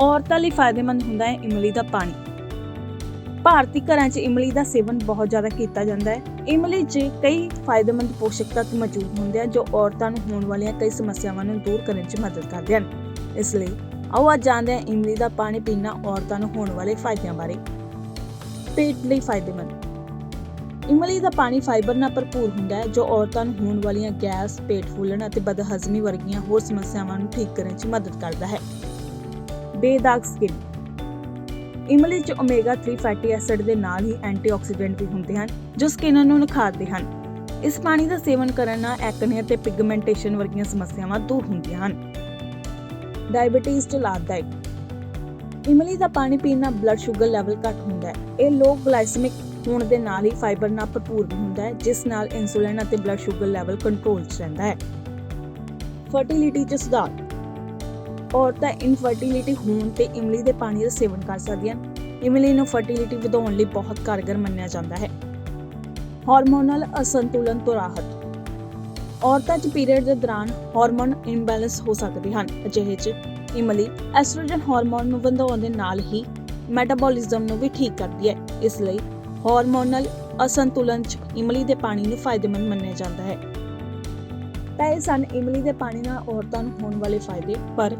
ਔਰਤਾਂ ਲਈ ਫਾਇਦੇਮੰਦ ਹੁੰਦਾ ਹੈ ਇਮਲੀ ਦਾ ਪਾਣੀ। ਭਾਰਤੀ ਘਰਾਂ 'ਚ ਇਮਲੀ ਦਾ ਸੇਵਨ ਬਹੁਤ ਜ਼ਿਆਦਾ ਕੀਤਾ ਜਾਂਦਾ ਹੈ। ਇਮਲੀ 'ਚ ਕਈ ਫਾਇਦੇਮੰਦ ਪੋਸ਼ਕ ਤੱਤ ਮੌਜੂਦ ਹੁੰਦੇ ਹਨ ਜੋ ਔਰਤਾਂ ਨੂੰ ਹੋਣ ਵਾਲੀਆਂ ਕਈ ਸਮੱਸਿਆਵਾਂ ਨੂੰ ਦੂਰ ਕਰਨ 'ਚ ਮਦਦ ਕਰਦੇ ਹਨ। ਇਸ ਲਈ ਆਓ ਅੱਜ ਜਾਣਦੇ ਹਾਂ ਇਮਲੀ ਦਾ ਪਾਣੀ ਪੀਣਾ ਔਰਤਾਂ ਨੂੰ ਹੋਣ ਵਾਲੇ ਫਾਇਦਿਆਂ ਬਾਰੇ। ਪੇਟ ਲਈ ਫਾਇਦੇਮੰਦ। ਇਮਲੀ ਦਾ ਪਾਣੀ ਫਾਈਬਰ ਨਾਲ ਭਰਪੂਰ ਹੁੰਦਾ ਹੈ ਜੋ ਔਰਤਾਂ ਨੂੰ ਹੋਣ ਵਾਲੀਆਂ ਗੈਸ, ਪੇਟ ਫੁੱਲਣ ਅਤੇ ਬਦਹਜ਼ਮੀ ਵਰਗੀਆਂ ਹੋਰ ਸਮੱਸਿਆਵਾਂ ਨੂੰ ਠੀਕ ਕਰਨ 'ਚ ਮਦਦ ਕਰਦਾ ਹੈ। ਬੇਦਾਗ ਸਕਿਨ ਇਮਲੀ 'ਚ ਓਮੇਗਾ 3 ਫੈਟੀ ਐਸਿਡ ਦੇ ਨਾਲ ਹੀ ਐਂਟੀਆਕਸੀਡੈਂਟ ਵੀ ਹੁੰਦੇ ਹਨ, ਜੋ ਸਕਿਨ ਨੂੰ ਨਿਖਾਰਦੇ ਹਨ। ਇਸ ਪਾਣੀ ਦਾ ਸੇਵਨ ਕਰਨ ਨਾਲ ਐਕਨੇ ਅਤੇ ਪਿਗਮੈਂਟੇਸ਼ਨ ਵਰਗੀਆਂ ਸਮੱਸਿਆਵਾਂ ਦੂਰ ਹੁੰਦੀਆਂ ਹਨ। ਡਾਇਬੀਟੀਜ਼ 'ਚ ਲਾਭਦਾਇਕ। ਇਮਲੀ ਦਾ ਪਾਣੀ ਪੀਣ ਨਾਲ ਬਲੱਡ ਸ਼ੂਗਰ ਲੈਵਲ ਘੱਟ ਹੁੰਦਾ ਹੈ। ਇਹ ਲੋ ਗਲਾਈਸੈਮਿਕ ਹੋਣ ਦੇ ਨਾਲ ਹੀ ਫਾਈਬਰ ਨਾਲ ਭਰਪੂਰ ਹੁੰਦਾ ਹੈ, ਜਿਸ ਨਾਲ ਇਨਸੂਲਿਨ ਅਤੇ ਬਲੱਡ ਸ਼ੂਗਰ ਲੈਵਲ ਕੰਟਰੋਲ 'ਚ ਰਹਿੰਦਾ ਹੈ। ਫਰਟੀਲਿਟੀ 'ਚ ਸੁਧਾਰ। ਔਰਤਾਂ ਇਨਫਰਟੀਲਿਟੀ ਹੋਣ ਤੇ ਇਮਲੀ ਦੇ ਪਾਣੀ ਦਾ ਸੇਵਨ ਕਰ ਸਕਦੀਆਂ ਹਨ। ਇਮਲੀ ਨੂੰ ਫਰਟੀਲਿਟੀ ਵਧਾਉਣ ਲਈ ਬਹੁਤ ਕਾਰਗਰ ਮੰਨਿਆ ਜਾਂਦਾ ਹੈ। ਹਾਰਮੋਨਲ ਅਸੰਤੁਲਨ ਤੋਂ ਰਾਹਤ। ਔਰਤਾਂ 'ਚ ਪੀਰੀਅਡ ਦੇ ਦੌਰਾਨ ਹਾਰਮੋਨ ਇੰਬੈਲੈਂਸ ਹੋ ਸਕਦੇ ਹਨ। ਅਜਿਹੇ 'ਚ ਇਮਲੀ ਐਸਟ੍ਰੋਜਨ ਹਾਰਮੋਨ ਨੂੰ ਵਧਾਉਣ ਦੇ ਨਾਲ ਹੀ ਮੈਟਾਬੋਲਿਜ਼ਮ ਨੂੰ ਵੀ ਠੀਕ ਕਰਦੀ ਹੈ। ਇਸ ਲਈ ਹਾਰਮੋਨਲ ਅਸੰਤੁਲਨ 'ਚ ਇਮਲੀ ਦੇ ਪਾਣੀ ਨੂੰ ਫਾਇਦੇਮੰਦ ਮੰਨਿਆ ਜਾਂਦਾ ਹੈ। ਤਾਂ ਇਹ ਸਨ ਇਮਲੀ ਦੇ ਪਾਣੀ ਨਾਲ ਔਰਤਾਂ ਨੂੰ ਹੋਣ ਵਾਲੇ ਫਾਇਦੇ, ਪਰ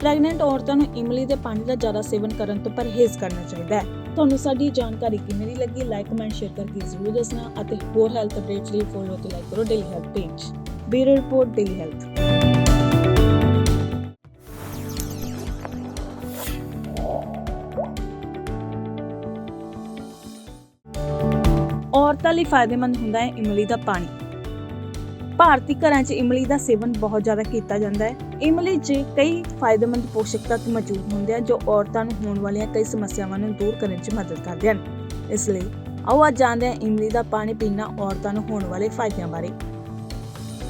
ਪ੍ਰੈਗਨੈਂਟ ਔਰਤਾਂ ਨੂੰ ਇਮਲੀ ਦੇ ਪਾਣੀ ਦਾ ਜ਼ਿਆਦਾ ਸੇਵਨ ਕਰਨ ਤੋਂ ਪਰਹੇਜ਼ ਕਰਨਾ ਚਾਹੀਦਾ ਹੈ। ਤੁਹਾਨੂੰ ਸਾਡੀ ਜਾਣਕਾਰੀ ਕਿਵੇਂ ਦੀ ਲੱਗੀ? ਲਾਈਕ ਕਮੈਂਟ ਸ਼ੇਅਰ ਕਰਕੇ ਜ਼ਰੂਰ ਦੱਸਣਾ ਅਤੇ ਹੋਰ ਹੈਲਥ ਅਪਡੇਟਸ ਲਈ ਫੋਲੋ ਤੇ ਲਾਈਕ ਕਰੋ daily health page bureau report daily health ਔਰਤਾਂ ਲਈ ਫਾਇਦੇਮੰਦ ਹੁੰਦਾ ਹੈ ਇਮਲੀ ਦਾ ਪਾਣੀ। ਭਾਰਤੀ ਘਰਾਂ 'ਚ ਇਮਲੀ ਦਾ ਸੇਵਨ ਬਹੁਤ ਜ਼ਿਆਦਾ ਕੀਤਾ ਜਾਂਦਾ ਹੈ। ਇਮਲੀ 'ਚ ਕਈ ਫਾਇਦੇਮੰਦ ਪੋਸ਼ਕ ਤੱਤ ਮੌਜੂਦ ਹੁੰਦੇ ਹਨ ਜੋ ਔਰਤਾਂ ਨੂੰ ਹੋਣ ਵਾਲੀਆਂ ਕਈ ਸਮੱਸਿਆਵਾਂ ਨੂੰ ਦੂਰ ਕਰਨ 'ਚ ਮਦਦ ਕਰਦੇ ਹਨ। ਇਸ ਲਈ ਆਓ ਅੱਜ ਜਾਣਦੇ ਹਾਂ ਇਮਲੀ ਦਾ ਪਾਣੀ ਪੀਣਾ ਔਰਤਾਂ ਨੂੰ ਹੋਣ ਵਾਲੇ ਫਾਇਦਿਆਂ ਬਾਰੇ।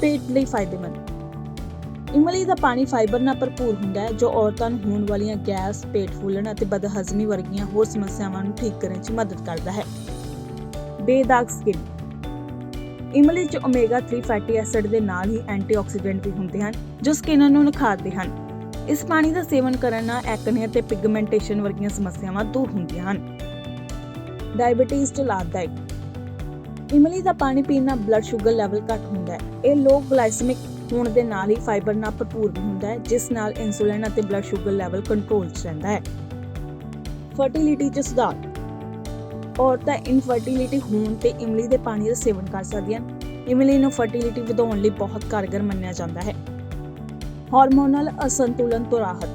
ਪੇਟ ਲਈ ਫਾਇਦੇਮੰਦ। ਇਮਲੀ ਦਾ ਪਾਣੀ ਫਾਈਬਰ ਨਾਲ ਭਰਪੂਰ ਹੁੰਦਾ ਹੈ ਜੋ ਔਰਤਾਂ ਨੂੰ ਹੋਣ ਵਾਲੀਆਂ ਗੈਸ, ਪੇਟ ਫੁੱਲਣ ਅਤੇ ਬਦਹਜ਼ਮੀ ਵਰਗੀਆਂ ਹੋਰ ਸਮੱਸਿਆਵਾਂ ਨੂੰ ਠੀਕ ਕਰਨ 'ਚ ਮਦਦ ਕਰਦਾ ਹੈ। ਬੇਦਾਗ ਸਕਿਨ। ਇਮਲੀ 'ਚ ਓਮੇਗਾ 3 ਫੈਟੀ ਐਸਿਡ ਦੇ ਨਾਲ ਹੀ ਐਂਟੀਆਕਸੀਡੈਂਟ ਵੀ ਹੁੰਦੇ ਹਨ, ਜੋ ਸਕਿਨ ਨੂੰ ਨਿਖਾਰਦੇ ਹਨ। ਇਸ ਪਾਣੀ ਦਾ ਸੇਵਨ ਕਰਨ ਨਾਲ ਐਕਨੇ ਅਤੇ ਪਿਗਮੈਂਟੇਸ਼ਨ ਵਰਗੀਆਂ ਸਮੱਸਿਆਵਾਂ ਦੂਰ ਹੁੰਦੀਆਂ ਹਨ। ਡਾਇਬੀਟੀਜ਼ 'ਚ ਲਾਭਦਾਇਕ। ਇਮਲੀ ਦਾ ਪਾਣੀ ਪੀਣ ਨਾਲ ਬਲੱਡ ਸ਼ੂਗਰ ਲੈਵਲ ਘੱਟ ਹੁੰਦਾ ਹੈ। ਇਹ ਲੋ ਗਲਾਈਸੈਮਿਕ ਹੋਣ ਦੇ ਨਾਲ ਹੀ ਫਾਈਬਰ ਨਾਲ ਭਰਪੂਰ ਵੀ ਹੁੰਦਾ ਹੈ, ਜਿਸ ਨਾਲ ਇਨਸੂਲਿਨ ਅਤੇ ਬਲੱਡ ਸ਼ੂਗਰ ਲੈਵਲ ਕੰਟਰੋਲ 'ਚ ਰਹਿੰਦਾ ਹੈ। ਫਰਟੀਲਿਟੀ 'ਚ ਸੁਧਾਰ। ਔਰਤਾਂ ਇਨਫਰਟੀਲਿਟੀ ਹੋਣ ਤੇ ਇਮਲੀ ਦੇ ਪਾਣੀ ਦਾ ਸੇਵਨ ਕਰ ਸਕਦੀਆਂ ਹਨ। ਇਮਲੀ ਨੂੰ ਫਰਟੀਲਿਟੀ ਵਧਾਉਣ ਲਈ ਬਹੁਤ ਕਾਰਗਰ ਮੰਨਿਆ ਜਾਂਦਾ ਹੈ। ਹਾਰਮੋਨਲ ਅਸੰਤੁਲਨ ਤੋਂ ਰਾਹਤ।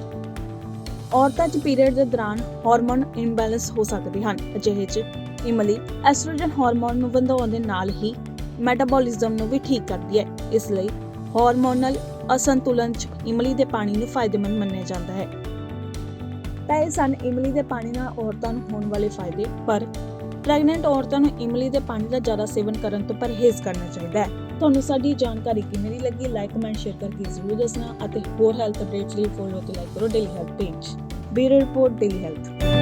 ਔਰਤਾਂ 'ਚ ਪੀਰੀਅਡ ਦੇ ਦੌਰਾਨ ਹਾਰਮੋਨ ਇੰਬੈਲੈਂਸ ਹੋ ਸਕਦੇ ਹਨ। ਅਜਿਹੇ 'ਚ ਇਮਲੀ ਐਸਟ੍ਰੋਜਨ ਹਾਰਮੋਨ ਨੂੰ ਵਧਾਉਣ ਦੇ ਨਾਲ ਹੀ ਮੈਟਾਬੋਲਿਜ਼ਮ ਨੂੰ ਵੀ ਠੀਕ ਕਰਦੀ ਹੈ। ਇਸ ਲਈ ਹਾਰਮੋਨਲ ਅਸੰਤੁਲਨ 'ਚ ਇਮਲੀ ਦੇ ਪਾਣੀ ਨੂੰ ਫਾਇਦੇਮੰਦ ਮੰਨਿਆ ਜਾਂਦਾ ਹੈ। ਤਾਂ ਇਹ ਸਨ ਇਮਲੀ ਦੇ ਪਾਣੀ ਨਾਲ ਔਰਤਾਂ ਨੂੰ ਹੋਣ ਵਾਲੇ ਫਾਇਦੇ। ਪਰ ਪ੍ਰੈਗਨੈਂਟ ਔਰਤਾਂ ਨੂੰ ਇਮਲੀ ਦੇ ਪਾਣੀ ਦਾ ਜ਼ਿਆਦਾ ਸੇਵਨ ਕਰਨ ਤੋਂ ਪਰਹੇਜ਼ ਕਰਨਾ ਚਾਹੀਦਾ ਹੈ। ਤੁਹਾਨੂੰ ਸਾਡੀ ਜਾਣਕਾਰੀ ਕਿਵੇਂ ਦੀ ਲੱਗੀ? ਲਾਈਕ ਕਮੈਂਟ ਸ਼ੇਅਰ ਕਰਕੇ ਜ਼ਰੂਰ ਦੱਸਣਾ ਅਤੇ ਹੋਰ ਹੈਲਥ ਅਪਡੇਟਸ ਲਈ ਫੋਲੋ ਤੇ ਲਾਈਕ ਕਰੋ daily health page bureau report daily health